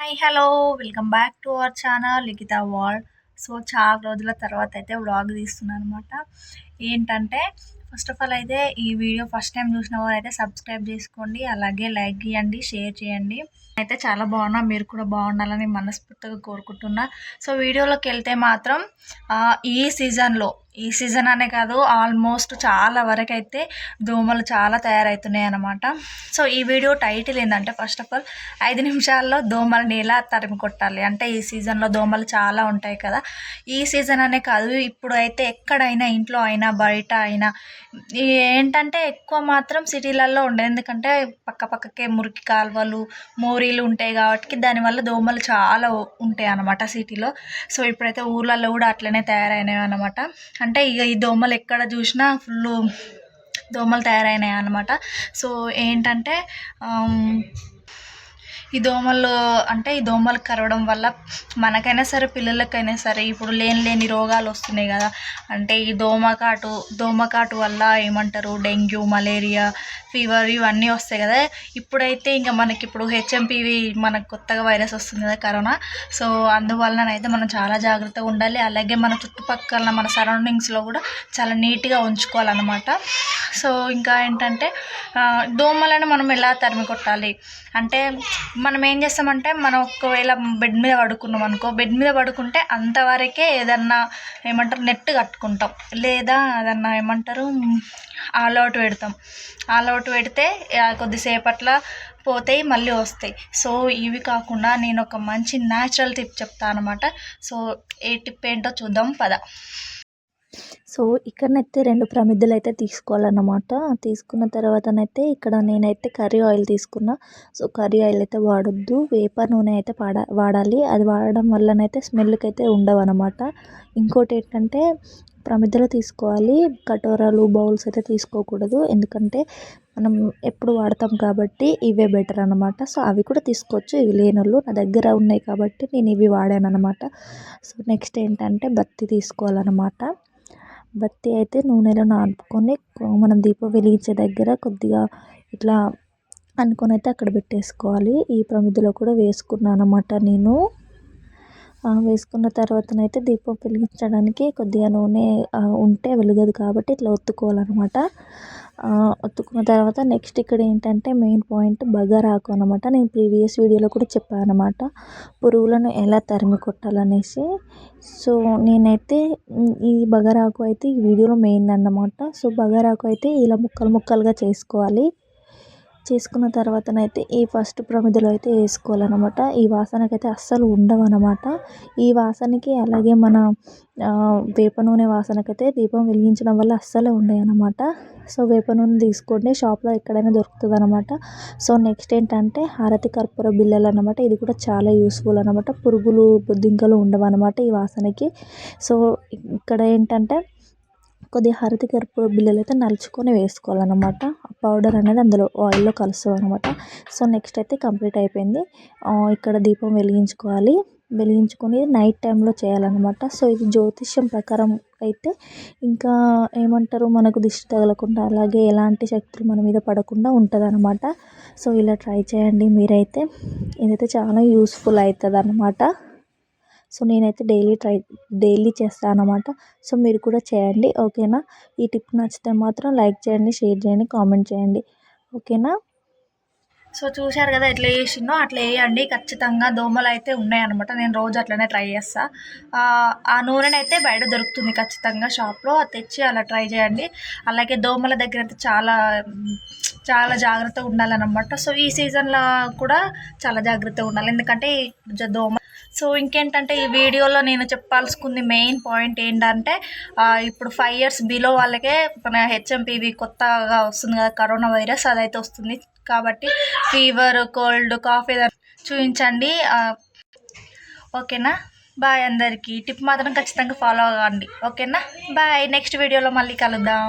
Hi hello welcome back to our channel Likhita Wall so చాలా రోజుల తర్వాత అయితే వ్లాగ్ తీస్తున్నాను అనమాట ఏంటంటే ఫస్ట్ ఆఫ్ ఆల్ అయితే ఈ వీడియో ఫస్ట్ టైం చూసిన వారు అయితే సబ్స్క్రైబ్ చేసుకోండి అలాగే లైక్ చేయండి షేర్ చేయండి. అయితే చాలా బాగున్నా మీరు కూడా బాగుండాలని మనస్ఫూర్తిగా కోరుకుంటున్నా. సో వీడియోలోకి వెళ్తే మాత్రం ఈ సీజన్లో ఈ సీజన్ అనే కాదు ఆల్మోస్ట్ చాలా వరకు అయితే దోమలు చాలా తయారవుతున్నాయి అనమాట సో ఈ వీడియో టైటిల్ ఏంటంటే ఫస్ట్ ఆఫ్ ఆల్ ఐదు నిమిషాల్లో దోమలని ఎలా తరిమి కొట్టాలి అంటే ఈ సీజన్లో దోమలు చాలా ఉంటాయి కదా. ఈ సీజన్ అనే కాదు ఇప్పుడు అయితే ఎక్కడైనా ఇంట్లో అయినా బయట అయినా ఏంటంటే ఎక్కువ మాత్రం సిటీలలో ఉండే ఎందుకంటే పక్క పక్కకే మురికి కాలువలు మోరీలు ఉంటాయి కాబట్టి దానివల్ల దోమలు చాలా ఉంటాయి అనమాట సిటీలో. సో ఇప్పుడైతే ఊర్లలో కూడా అట్లనే తయారైనవి అనమాట అంటే ఇక ఈ దోమలు ఎక్కడ చూసినా ఫుల్ దోమలు తయారైనాయి అనమాట సో ఏంటంటే ఈ దోమలు అంటే ఈ దోమలు కరవడం వల్ల మనకైనా సరే పిల్లలకైనా సరే ఇప్పుడు లేని లేని రోగాలు వస్తున్నాయి కదా. అంటే ఈ దోమకాటు దోమకాటు వల్ల ఏమంటారు? డెంగ్యూ మలేరియా ఫీవర్ ఇవన్నీ వస్తాయి కదా. ఇప్పుడైతే ఇంకా మనకి ఇప్పుడు హెచ్ఎంపీవి మనకు కొత్తగా వైరస్ వస్తుంది కదా కరోనా. సో అందువలనైతే మనం చాలా జాగ్రత్తగా ఉండాలి. అలాగే మన చుట్టుపక్కల మన సరౌండింగ్స్లో కూడా చాలా నీట్గా ఉంచుకోవాలన్నమాట. సో ఇంకా ఏంటంటే దోమలను మనం ఎలా తరిమి కొట్టాలి? అంటే మనం ఏం చేస్తామంటే మనం ఒకవేళ బెడ్ మీద పడుకున్నాం అనుకో బెడ్ మీద పడుకుంటే అంతవరకే ఏదన్నా ఏమంటారు నెట్ కట్టుకుంటాం. లేదా ఏదన్నా ఏమంటారు ఆల్ అవుట్ పెడతాం. ఆల్ అవుట్ పెడితే కొద్దిసేపట్లో పోతాయి మళ్ళీ వస్తాయి. సో ఇవి కాకుండా నేను ఒక మంచి న్యాచురల్ టిప్ చెప్తాను అనమాట సో ఏ టిప్ ఏంటో చూద్దాం పద. సో ఇక్కడనైతే రెండు ప్రమిదలు అయితే తీసుకోవాలన్నమాట. తీసుకున్న తర్వాతనైతే ఇక్కడ నేనైతే కర్రీ ఆయిల్ తీసుకున్నా. సో కర్రీ ఆయిల్ అయితే వాడొద్దు. వేప నూనె అయితే వాడ వాడాలి. అది వాడడం వల్లనైతే స్మెల్కి అయితే ఉండవు అనమాట ఇంకోటి ఏంటంటే ప్రమిదలు తీసుకోవాలి. కటోరాలు బౌల్స్ అయితే తీసుకోకూడదు. ఎందుకంటే మనం ఎప్పుడు వాడతాం కాబట్టి ఇవే బెటర్ అనమాట సో అవి కూడా తీసుకోవచ్చు. ఇవి లేనోళ్ళు నా దగ్గర ఉన్నాయి కాబట్టి నేను ఇవి వాడాను అనమాట సో నెక్స్ట్ ఏంటంటే బత్తి తీసుకోవాలన్నమాట. బత్తి అయితే నూనెలో నానుకొని మనం దీపం వెలిగించే దగ్గర కొద్దిగా ఇట్లా అనుకొని అయితే అక్కడ పెట్టేసుకోవాలి. ఈ ప్రమిదలో కూడా వేసుకున్నాను అన్నమాట నేను. వేసుకున్న తర్వాతనైతే దీపం వెలిగించడానికి కొద్దిగా నూనె ఉంటే వెలగదు కాబట్టి ఇట్లా ఒత్తుకోవాలన్నమాట. ఒత్తుకున్న తర్వాత నెక్స్ట్ ఇక్కడ ఏంటంటే మెయిన్ పాయింట్ బగారాకు అనమాట నేను ప్రీవియస్ వీడియోలో కూడా చెప్పాను అనమాట పురుగులను ఎలా తరిమి కొట్టాలనేసి. సో నేనైతే ఈ బగారాకు అయితే ఈ వీడియోలో మెయిన్ అన్నమాట. సో బగారాకు అయితే ఇలా ముక్కలు ముక్కలుగా చేసుకోవాలి. చేసుకున్న తర్వాతనైతే ఈ ఫస్ట్ ప్రమిదలో అయితే వేసుకోవాలన్నమాట. ఈ వాసనకైతే అస్సలు ఉండవు అనమాట ఈ వాసనకి అలాగే మన వేప నూనె వాసనకైతే దీపం వెలిగించడం వల్ల అస్సలు ఉండవు అనమాట సో వేప నూనె తీసుకోండి. షాప్లో ఎక్కడైనా దొరుకుతుంది అనమాట సో నెక్స్ట్ ఏంటంటే హారతి కర్పూర బిల్లలు అనమాట ఇది కూడా చాలా యూస్ఫుల్ అనమాట పురుగులు బొద్దింకలు ఉండవు అనమాట ఈ వాసనకి. సో ఇక్కడ ఏంటంటే కొద్దిగా హారతి కర్పూర బిళ్ళలు అయితే నలుచుకొని వేసుకోవాలన్నమాట. పౌడర్ అనేది అందులో ఆయిల్లో కలుస్తుంది అనమాట సో నెక్స్ట్ అయితే కంప్లీట్ అయిపోయింది. ఇక్కడ దీపం వెలిగించుకోవాలి. వెలిగించుకొని నైట్ టైంలో చేయాలన్నమాట. సో ఇది జ్యోతిష్యం ప్రకారం అయితే ఇంకా ఏమంటారు మనకు దిష్టి తగలకుండా అలాగే ఎలాంటి శక్తులు మన మీద పడకుండా ఉంటుంది అనమాట సో ఇలా ట్రై చేయండి మీరైతే. ఇదైతే చాలా యూస్ఫుల్ అవుతుంది అన్నమాట సో నేనైతే డైలీ ట్రై డైలీ చేస్తాను అన్నమాట సో మీరు కూడా చేయండి ఓకేనా? ఈ టిప్ నచ్చితే మాత్రం లైక్ చేయండి షేర్ చేయండి కామెంట్ చేయండి ఓకేనా? సో చూశారు కదా ఎట్లా చేసిందో అట్లా వేయండి ఖచ్చితంగా దోమలు అయితే ఉన్నాయన్నమాట. నేను రోజు అట్లనే ట్రై చేస్తా. ఆ నూనెనైతే అయితే బయట దొరుకుతుంది ఖచ్చితంగా షాప్లో. అది తెచ్చి అలా ట్రై చేయండి. అలాగే దోమల దగ్గర అయితే చాలా చాలా జాగ్రత్తగా ఉండాలన్నమాట. సో ఈ సీజన్లో కూడా చాలా జాగ్రత్తగా ఉండాలి. ఎందుకంటే దోమ సో ఇంకేంటంటే ఈ వీడియోలో నేను చెప్పాల్సుకుంది మెయిన్ పాయింట్ ఏంటంటే ఇప్పుడు ఫైవ్ ఇయర్స్ బిలో వాళ్ళకే మన హెచ్ఎంపీవి కొత్తగా వస్తుంది కదా కరోనా వైరస్ అదైతే వస్తుంది. కాబట్టి ఫీవర్ కోల్డ్ కాఫీ చూపించండి ఓకేనా? బాయ్ అందరికీ. టిప్ మాత్రం ఖచ్చితంగా ఫాలో అవ్వండి. ఓకేనా? బాయ్ నెక్స్ట్ వీడియోలో మళ్ళీ కలుద్దాం.